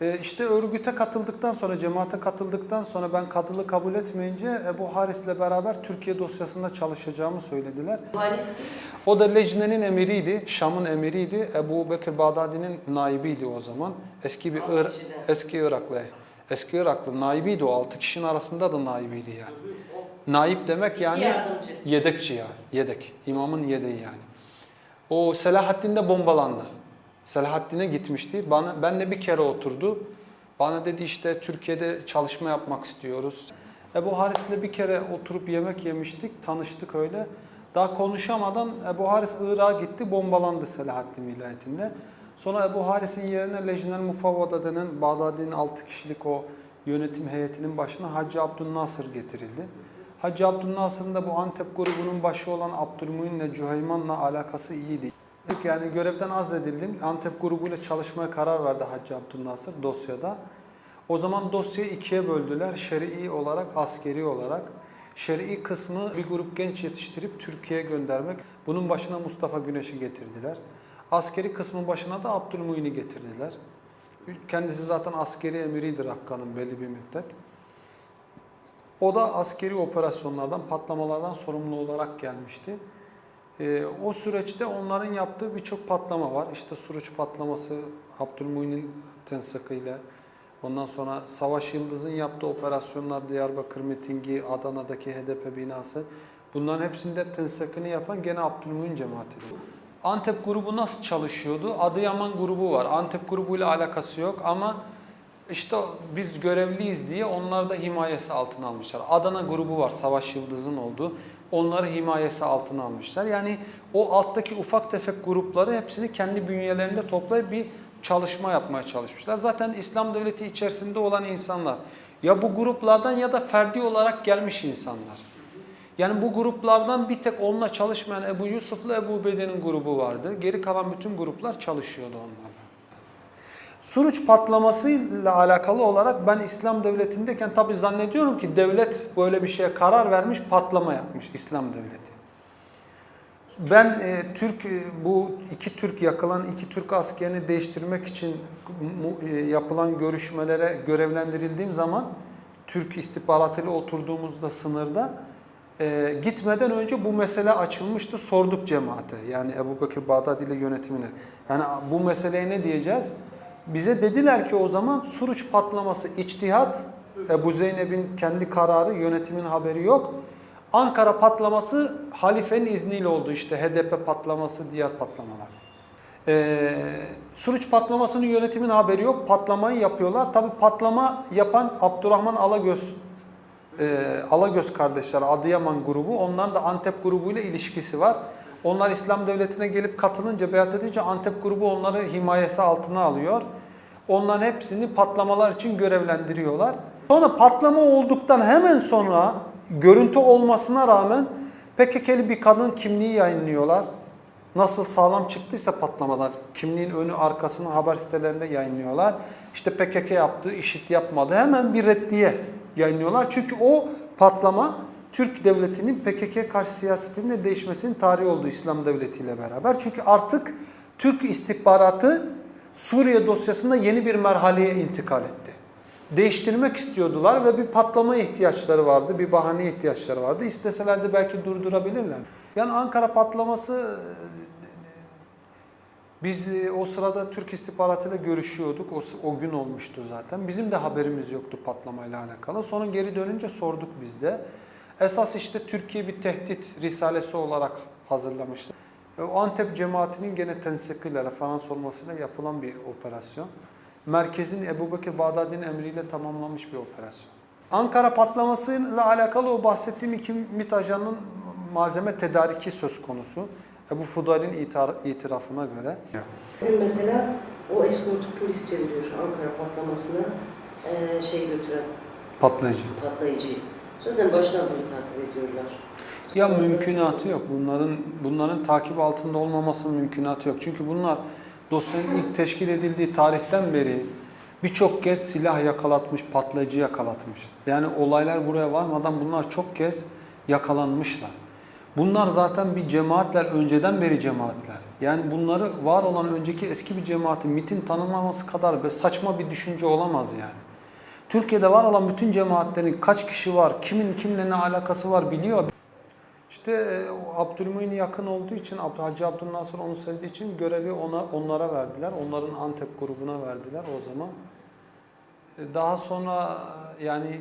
E, işte örgüte katıldıktan sonra, cemaate katıldıktan sonra ben kadılı kabul etmeyince Ebu Haris'le beraber Türkiye dosyasında çalışacağımı söylediler. Halis kim? O da Lejne'nin emiriydi, Şam'ın emiriydi. Ebu Bekir Bağdadi'nin naibiydi o zaman. Eski bir Ir- eski Iraklı. Eski Iraklı naibiydi o. Altı kişinin arasında da naibiydi yani. Naib demek yani yedekçi ya. Yedek. İmamın yedeği yani. O Selahaddin'de bombalandı. Selahaddin'e gitmişti. Bana, benle bir kere oturdu. Bana dedi işte Türkiye'de çalışma yapmak istiyoruz. Ebu Haris'le bir kere oturup yemek yemiştik. Tanıştık öyle. Daha konuşamadan Ebu Haris Irak'a gitti. Bombalandı Selahaddin vilayetinde. Sonra Ebu Haris'in yerine Lejnel Mufavvada denen Bağdadi'nin 6 kişilik o yönetim heyetinin başına Hacı Abdülnasır getirildi. Hacı Abdülnasır'ın da bu Antep grubunun başı olan Abdülmuin'le Cüheyman'la alakası iyiydi. Yani görevden azledildim. Antep grubuyla çalışmaya karar verdi Hacı Abdülnasır dosyada. O zaman dosyayı ikiye böldüler. Şer'i olarak, askeri olarak. Şer'i kısmı bir grup genç yetiştirip Türkiye'ye göndermek. Bunun başına Mustafa Güneş'i getirdiler. Askeri kısmın başına da Abdülmuin'i getirdiler. Kendisi zaten askeri emiridir Hakkı'nın belli bir müddet. O da askeri operasyonlardan, patlamalardan sorumlu olarak gelmişti. Ee, o süreçte onların yaptığı birçok patlama var. İşte Suruç patlaması, Abdülmuin'in tensakıyla. Ondan sonra Savaş Yıldız'ın yaptığı operasyonlar, Diyarbakır mitingi, Adana'daki HDP binası. Bunların hepsinde tensakını yapan gene Abdülmuin cemaatidir. Antep grubu nasıl çalışıyordu? Adıyaman grubu var. Antep grubuyla alakası yok ama işte biz görevliyiz diye onları da himayesi altına almışlar. Adana grubu var, Savaş Yıldız'ın olduğu. Onları himayesi altına almışlar. Yani o alttaki ufak tefek grupları hepsini kendi bünyelerinde toplayıp bir çalışma yapmaya çalışmışlar. Zaten İslam devleti içerisinde olan insanlar ya bu gruplardan ya da ferdi olarak gelmiş insanlar. Yani bu gruplardan bir tek onunla çalışmayan Ebu Yusuf'la Ebu Bede'nin grubu vardı. Geri kalan bütün gruplar çalışıyordu onlarla. Suruç patlamasıyla alakalı olarak ben İslam devletindeyken tabi zannediyorum ki devlet böyle bir şeye karar vermiş patlama yapmış İslam devleti. Ben e, Türk e, bu iki Türk yakılan iki Türk askerini değiştirmek için mu- e, yapılan görüşmelere görevlendirildiğim zaman Türk istihbaratıyla oturduğumuzda sınırda e, gitmeden önce bu mesele açılmıştı. Sorduk cemaate. Yani Ebu Bekir Bağdadi ile yönetimine. Yani bu meseleye ne diyeceğiz? Bize dediler ki o zaman Suruç patlaması içtihat. Ebu Zeynep'in kendi kararı, yönetimin haberi yok. Ankara patlaması halifenin izniyle oldu işte HDP patlaması, diğer patlamalar. Ee, Suruç patlamasının yönetimin haberi yok. Patlamayı yapıyorlar. Tabi patlama yapan Abdurrahman Alagöz e, Alagöz kardeşler Adıyaman grubu. Onların da Antep grubuyla ilişkisi var. Onlar İslam devletine gelip katılınca, beyat edince Antep grubu onları himayesi altına alıyor. Onların hepsini patlamalar için görevlendiriyorlar. Sonra patlama olduktan hemen sonra görüntü olmasına rağmen PKK'li bir kadın kimliği yayınlıyorlar. Nasıl sağlam çıktıysa patlamadan kimliğin önü arkasını haber sitelerinde yayınlıyorlar. İşte PKK yaptığı, işit yapmadı. Hemen bir reddiye yayınlıyorlar. Çünkü o patlama Türk devletinin PKK karşı siyasetinin de değişmesinin tarihi oldu İslam devletiyle beraber. Çünkü artık Türk istihbaratı Suriye dosyasında yeni bir merhaleye intikal etti. Değiştirmek istiyordular ve bir patlama ihtiyaçları vardı, bir bahane ihtiyaçları vardı. İsteselerdi belki durdurabilirler. Yani Ankara patlaması biz e, o sırada Türk istihbaratıyla görüşüyorduk. O, o gün olmuştu zaten. Bizim de haberimiz yoktu patlamayla alakalı. Sonra geri dönünce sorduk biz de. Esas işte Türkiye bir tehdit risalesi olarak hazırlamıştı. E, O Antep cemaatinin gene tensikiyle, referans olmasıyla yapılan bir operasyon. Merkezin Ebu Bekir Bağdadi'nin emriyle tamamlanmış bir operasyon. Ankara patlamasıyla alakalı o bahsettiğim iki MİT ajanının malzeme tedariki söz konusu. Ebu Fudal'in itirafına göre. Bugün mesela o eskortu polis çeviriyor Ankara patlamasına eee, şey götüren Patlayıcı. patlayıcıyı. Zaten baştan beri takip ediyorlar. Ya mümkünatı yok. Bunların bunların takip altında olmamasının mümkünatı yok. Çünkü bunlar dosyanın ilk teşkil edildiği tarihten beri birçok kez silah yakalatmış, patlayıcı yakalatmış. Yani olaylar buraya varmadan bunlar çok kez yakalanmışlar. Bunlar zaten bir cemaatler, önceden beri cemaatler. Yani bunları var olan önceki eski bir cemaatin MIT'in tanımlaması kadar be saçma bir düşünce olamaz yani. Türkiye'de var olan bütün cemaatlerin kaç kişi var, kimin kimle ne alakası var biliyor. İşte e, o Abdülmumin yakın olduğu için, Hacı Abdülnasır onu sevdiği için görevi ona onlara verdiler. Onların Antep grubuna verdiler o zaman. E, Daha sonra e, yani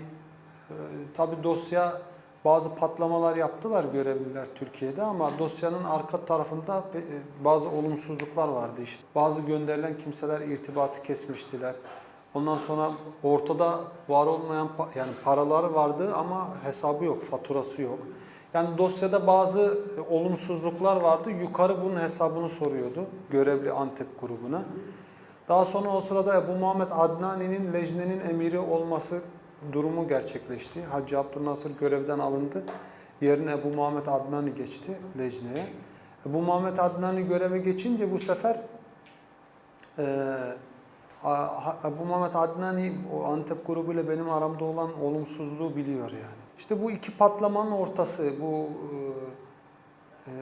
tabi dosya bazı patlamalar yaptılar görevliler Türkiye'de ama dosyanın arka tarafında bazı olumsuzluklar vardı işte. Bazı gönderilen kimseler irtibatı kesmiştiler. Ondan sonra ortada var olmayan yani paralar vardı ama hesabı yok, faturası yok. Yani dosyada bazı e, olumsuzluklar vardı. Yukarı bunun hesabını soruyordu görevli Antep grubuna. Daha sonra o sırada Ebu Muhammed Adnani'nin lejnenin emiri olması durumu gerçekleşti. Hacı Abdülnasır görevden alındı. Yerine Ebu Muhammed Adnani geçti lejneye. Ebu Muhammed Adnani göreve geçince bu sefer eee Ebu Muhammed Adnani o Antep grubuyla benim aramda olan olumsuzluğu biliyor yani. İşte bu iki patlamanın ortası, bu e, e,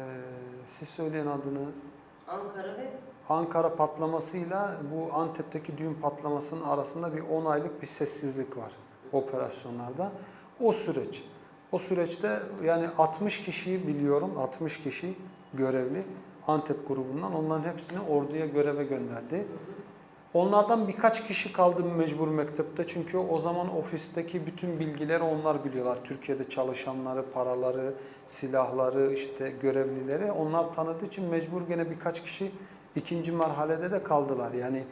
siz söyleyen adını Ankara ve Ankara patlamasıyla bu Antep'teki düğün patlamasının arasında bir 10 aylık bir sessizlik var operasyonlarda. O süreç. O süreçte yani 60 kişiyi biliyorum, 60 kişi görevli Antep grubundan. Onların hepsini orduya göreve gönderdi. Onlardan birkaç kişi kaldı mecbur mektepte çünkü o zaman ofisteki bütün bilgileri onlar biliyorlar. Türkiye'de çalışanları, paraları, silahları, işte görevlileri onlar tanıdığı için mecbur gene birkaç kişi ikinci merhalede de kaldılar. Yani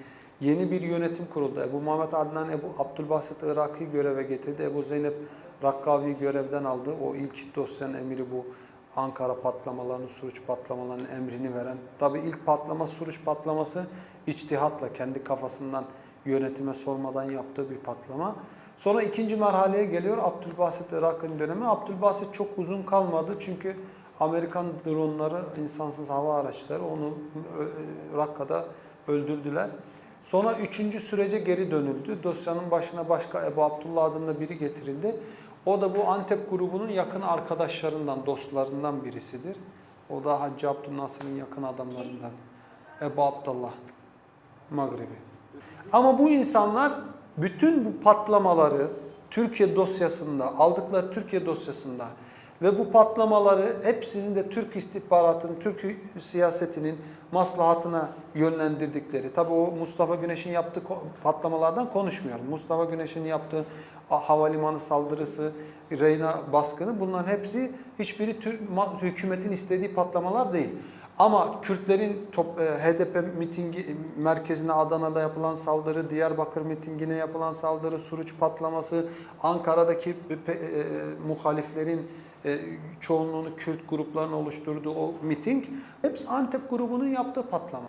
yeni bir yönetim kuruldu. Ebu Muhammed Adnan, Ebu Abdülbasit Irak'ı göreve getirdi. Ebu Zeynep Rakkavi görevden aldı. O ilk dosyanın emiri bu. Ankara patlamalarının, Suruç patlamalarının emrini veren. Tabii ilk patlama Suruç patlaması içtihatla kendi kafasından yönetime sormadan yaptığı bir patlama. Sonra ikinci merhaleye geliyor Abdülbasit Irak'ın dönemi. Abdülbasit çok uzun kalmadı çünkü Amerikan dronları, insansız hava araçları onu Rakka'da öldürdüler. Sonra üçüncü sürece geri dönüldü. Dosyanın başına başka Ebu Abdullah adında biri getirildi. O da bu Antep grubunun yakın arkadaşlarından, dostlarından birisidir. O da Hacı Abdülnasır'ın yakın adamlarından. Ebu Abdullah Magribi. Ama bu insanlar bütün bu patlamaları Türkiye dosyasında, aldıkları Türkiye dosyasında ve bu patlamaları hepsinin de Türk istihbaratının, Türk siyasetinin maslahatına yönlendirdikleri. Tabii o Mustafa Güneş'in yaptığı patlamalardan konuşmuyorum. Mustafa Güneş'in yaptığı havalimanı saldırısı, Reyna baskını bunların hepsi hiçbiri hükümetin istediği patlamalar değil. Ama Kürtlerin top, e, HDP mitingi merkezine Adana'da yapılan saldırı, Diyarbakır mitingine yapılan saldırı, Suruç patlaması, Ankara'daki e, muhaliflerin e, çoğunluğunu Kürt gruplarının oluşturduğu o miting hepsi Antep grubunun yaptığı patlama.